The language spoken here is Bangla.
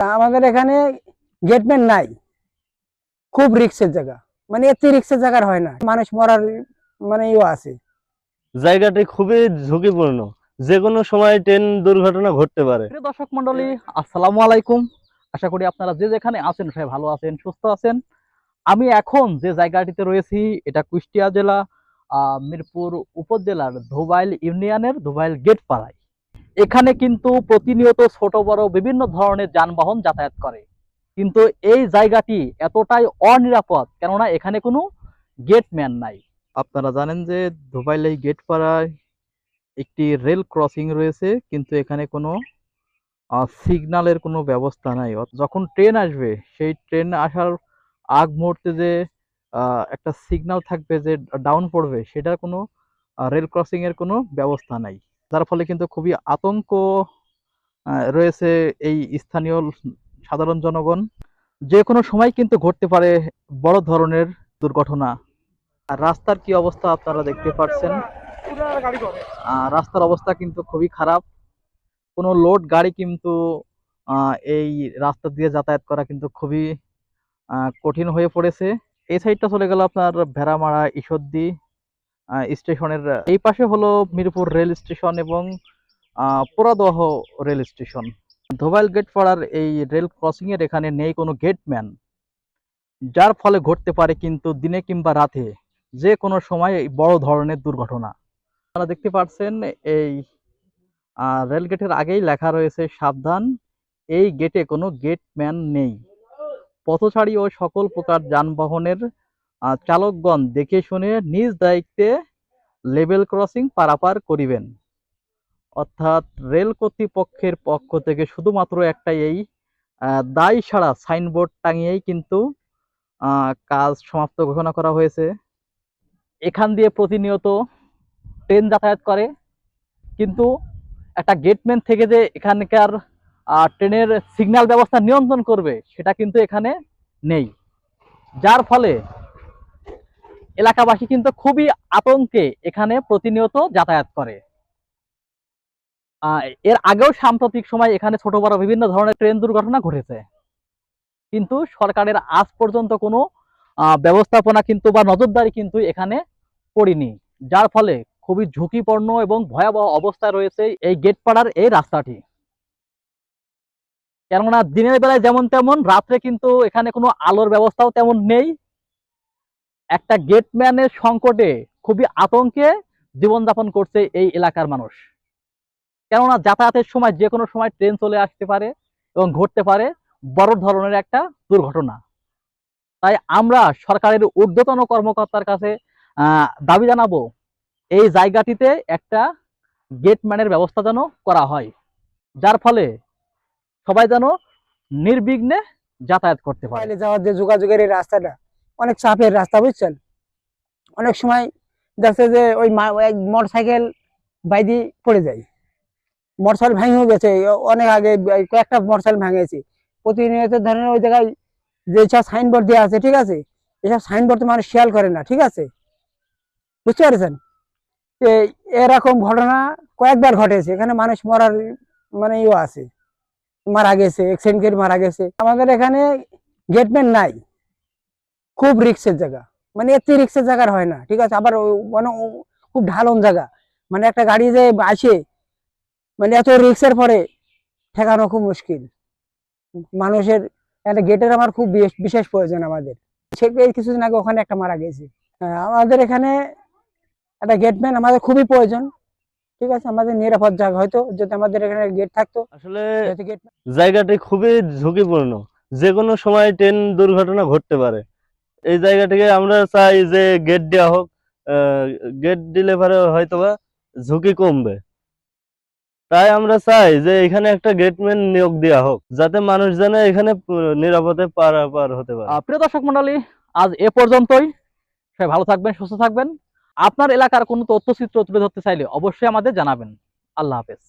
আমাদের এখানে গেটম্যান নাই। খুব রিক্সের জায়গা। মানে এত রিক্সের জায়গার হয় না। মানুষ মরার মানে ইয়ে আছে। জায়গাটি খুবই ঝুঁকিপূর্ণ। যে কোনো সময় ট্রেন দুর্ঘটনা ঘটতে পারে। দর্শক মন্ডলী আসসালামু আলাইকুম। আশা করি আপনারা যে যেখানে আছেন সবাই ভালো আছেন সুস্থ আছেন। আমি এখন যে জায়গাটিতে রয়েছি এটা কুষ্টিয়া জেলা আহ, মিরপুর উপজেলার ধোবাইল ইউনিয়নের ধোবাইল গেট পাড়ায় এখানে কিন্তু প্রতিনিয়ত ছোট, বড় বিভিন্ন ধরনের যানবাহন যাতায়াত করে। কিন্তু এই জায়গাটি এতটাই অনিরাপদ, কেননা এখানে কোনো গেটম্যান নাই। আপনারা জানেন যে ধোবাইল এই গেট পাড়ায় একটি রেল ক্রসিং রয়েছে, কিন্তু এখানে কোনো সিগনালের কোনো ব্যবস্থা নাই। যখন ট্রেন আসবে, সেই ট্রেন আসার আগ মুহূর্তে যে একটা সিগনাল থাকবে যে ডাউন পড়বে, সেটার কোনো রেল ক্রসিংয়ের কোনো ব্যবস্থা নাই। যার ফলে কিন্তু খুবই আতঙ্ক রয়েছে এই স্থানীয় সাধারণ জনগণ। যে কোনো সময় কিন্তু ঘটতে পারে বড় ধরনের দুর্ঘটনা। আর রাস্তার কি অবস্থা আপনারা দেখতে পাচ্ছেন। রাস্তার অবস্থা কিন্তু খুবই খারাপ। কোনো লোড, গাড়ি কিন্তু এই রাস্তা দিয়ে যাতায়াত করা কিন্তু খুবই কঠিন হয়ে পড়েছে। এই সাইডটা চলে গেল আপনার ভেড়ামারা, ঈশ্বরদী। স্টেশনের এই পাশে হলো মিরপুর রেল স্টেশন এবং পোড়াদহ রেল স্টেশন। ধোবাইল গেট পাড়ার এই রেল ক্রসিং এর এখানে নেই কোনো গেটম্যান, যার ফলে ঘটতে পারে কিন্তু দিনে কিংবা রাতে যে কোনো সময় বড় ধরনের দুর্ঘটনা। আপনারা দেখতে পাচ্ছেন এই রেল গেটের আগেই লেখা রয়েছে, সাবধান, এই গেটে কোনো গেটম্যান নেই। পথচারী ও সকল প্রকার যানবাহনের চালকগণ দেখে শুনে নিজ দায়িত্বে লেভেল ক্রসিং পারাপার করিবেন। অর্থাৎ রেল কর্তৃপক্ষের পক্ষ থেকে শুধুমাত্র একটা এই দায় সারা সাইনবোর্ড টাঙিয়েই কিন্তু কাজ সমাপ্ত ঘোষণা করা হয়েছে। এখান দিয়ে প্রতিনিয়ত ট্রেন যাতায়াত করে। কিন্তু একটা গেটম্যান থেকে যে এখানকার ট্রেনের সিগন্যাল ব্যবস্থা নিয়ন্ত্রণ করবে, সেটা কিন্তু এখানে নেই। যার ফলে এলাকাবাসী কিন্তু খুবই আতঙ্কে এখানে প্রতিনিয়ত যাতায়াত করে। এর আগেও সাম্প্রতিক সময় এখানে ছোট বড় বিভিন্ন ধরনের ট্রেন দুর্ঘটনা ঘটেছে। কিন্তু সরকারের আজ পর্যন্ত কোনো ব্যবস্থাপনা কিন্তু বা নজরদারি কিন্তু এখানে পড়িনি। যার ফলে খুবই ঝুঁকিপূর্ণ এবং ভয়াবহ অবস্থায় রয়েছে এই গেটপাড়ার এই রাস্তাটি। কেননা দিনের বেলায় যেমন তেমন, রাত্রে কিন্তু এখানে কোনো আলোর ব্যবস্থাও তেমন নেই। একটা গেটম্যানের সংকটে খুবই আতঙ্কে জীবনযাপন করছে এই এলাকার মানুষ। কেননা যাতায়াতের সময় যে কোনো সময় ট্রেন চলে আসতে পারে এবং ঘটতে পারে বড় ধরনের একটা দুর্ঘটনা। তাই আমরা সরকারের ঊর্ধ্বতন কর্মকর্তার কাছে দাবি জানাব, এই জায়গাটিতে একটা গেটম্যানের ব্যবস্থা যেন করা হয়, যার ফলে সবাই যেন নির্বিঘ্নে যাতায়াত করতে পারে। যাওয়ার যে যোগাযোগের এই রাস্তাটা অনেক চাপের রাস্তা, বুঝছেন? অনেক সময় দেখছে যে ওই মোটর সাইকেল বাইদি পড়ে যায়। মোটর সাইকেল ভেঙেও গেছে, অনেক আগে কয়েকটা মোটর সাইকেল ভেঙেছে। প্রতিনিয়ত ধরেন ওই জায়গায় যে সব সাইনবোর্ড দেওয়া আছে, ঠিক আছে? এসব সাইনবোর্ড তো মানুষ খেয়াল করে না, ঠিক আছে? বুঝতে পারছেন? এরকম ঘটনা কয়েকবার ঘটেছে। এখানে মানুষ মরার মানে ইয়ে আছে। মারা গেছে এক্সিডেন্ট করে মারা গেছে। আমাদের এখানে গেটম্যান নাই। খুব রিক্সের জায়গা। মানে এত রিক্সের জায়গার হয় না ঠিক আছে? আবার মানে খুব ঢালন জায়গা। মানে একটা গাড়ি যে আসে মানে এত রিক্সের পরে ঠেকানো খুব মুশকিল। মানুষের একটা গেটের আমার খুব বিশেষ- প্রয়োজন আমাদের। সে কিছুদিন আগে ওখানে একটা মারা গেছে। হ্যাঁ, আমাদের এখানে একটা গেটম্যান আমাদের খুবই প্রয়োজন ঠিক আছে? আমাদের নিরাপদ জায়গা। হয়তো যদি আমাদের এখানে গেট থাকতো আসলে জায়গাটি খুবই ঝুঁকিপূর্ণ। যে কোনো সময় ট্রেন দুর্ঘটনা ঘটতে পারে। এই জায়গাটিকে আমরা চাই যে গেট দেওয়া হোক গেট দিলে পরে হয়তোবা ঝুঁকি কমবে। তাই আমরা চাই যে এখানে একটা গেটম্যান নিয়োগ দেওয়া হোক, যাতে মানুষ যেন এখানে নিরাপদে পারাপার হতে পারে। প্রিয় দর্শক মন্ডলী, আজ এ পর্যন্তই। সবাই ভালো থাকবেন, সুস্থ থাকবেন। আপনার এলাকার কোনো তথ্যচিত্র তুলে ধরতে চাইলে অবশ্যই আমাদের জানাবেন। আল্লাহ হাফেজ।